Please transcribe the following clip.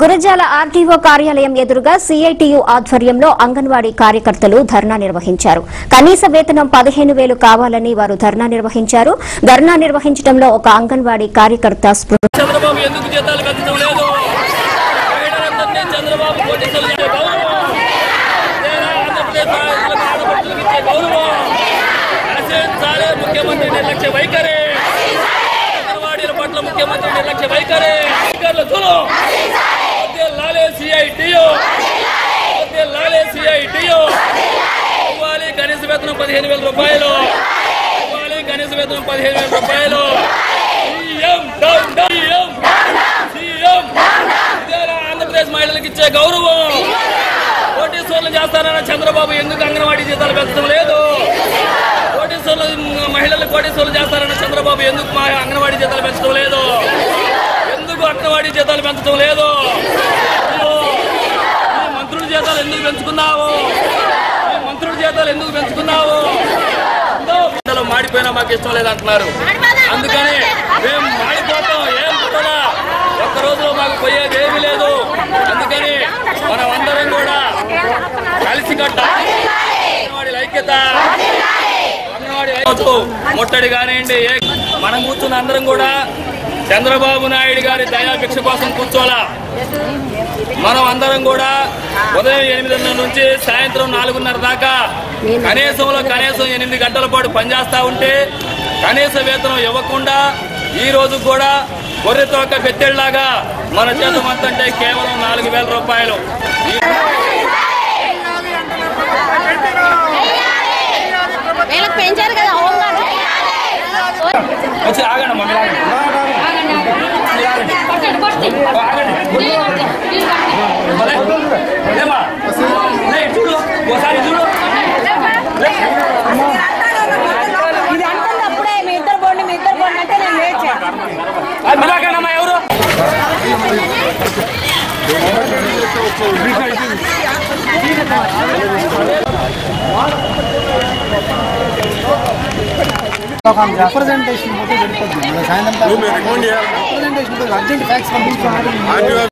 Gurazala RTO కార్యాలయం ఎదురుగా CITU ఆధ్వర్యంలో అంగన్వాడీ కార్యకర్తలు ధర్నా నిర్వహించారు. కనీస వేతనం పదిహేను వేలు కావాలని వారు ధర్నా నిర్వహించారు. ధర్నా నిర్వహించడంలో ఒక అంగన్వాడీ కార్యకర్త స్పృహ ముఖ్యమంత్రి నిర్లక్ష్య వైఖరి. అంగన్వాడీల పట్ల ముఖ్యమంత్రి నిర్లక్ష్య వైఖరి అధికారుల దూరం మధ్య లాలే సిఐటియు మధ్య లాలే సిఐటియు ఇవ్వాలి కనీస వేతనం పదిహేను వేల రూపాయలు. ఇవ్వాలి కనీస వేతనం పదిహేను వేల రూపాయలు. ఆంధ్రప్రదేశ్ మహిళలకు ఇచ్చే గౌరవం. కోటేశ్వర్లు చేస్తారన్న చంద్రబాబు ఎందుకు అంగన్వాడీ జీతాలు పెంచడం లేదు? కోటేశ్వర్లు మహిళలు కోటేశ్వర్లు చేస్తారన్న చంద్రబాబు ఎందుకు మా అంగన్వాడీ జీతాలు పెంచడం లేదు? ఎందుకు అంగన్వాడీ జీతాలు పెంచడం లేదు? అయ్యో, మంత్రుల జీతాలు ఎందుకు పెంచుకున్నావు? జీతాలు ఎందుకు పెంచుకున్నావు? పిల్లలు మాడిపోయినా మాకు ఇష్టం లేదంటున్నారు. అందుకని మేము మాడిపోతాం ఏం కూడా ఒక్క రోజులో మాకు పోయేది ఏమీ లేదు. అందుకని మనం అందరం కూడా కలిసి కట్టాలి. ఐక్యత. అంగన్వాడీ ఐక్యత. ముట్టడి కానివ్వండి మనం కూర్చున్న అందరం కూడా చంద్రబాబు నాయుడు గారి దయాభిక్ష కోసం కూర్చోాలా మనం అందరం కూడా ఉదయం ఎనిమిదిన్నర నుంచి సాయంత్రం నాలుగున్నర దాకా కనీసంలో కనీసం ఎనిమిది గంటల పాటు పనిచేస్తా ఉంటే కనీస వేతనం ఇవ్వకుండా ఈ రోజు కూడా గొర్రె తోక బెత్తెళ్ళాగా మన చేతం అంతంటే కేవలం నాలుగు వేల రూపాయలు. వచ్చి ఆగండి. ఇది అంటుంది అప్పుడే మీ ఇద్దరు పోండి మీ ఇద్దరు పోండి అంటే నేను లేచాను అది మీరు ఆగండి అమ్మా ఎవరు రిప్రజెంటేషన్ పోతే సరిపోతుంది మన సాయంత్రం రిప్రజెంటేషన్ అర్జెంట్ ఫ్యాక్స్ పంపించాలి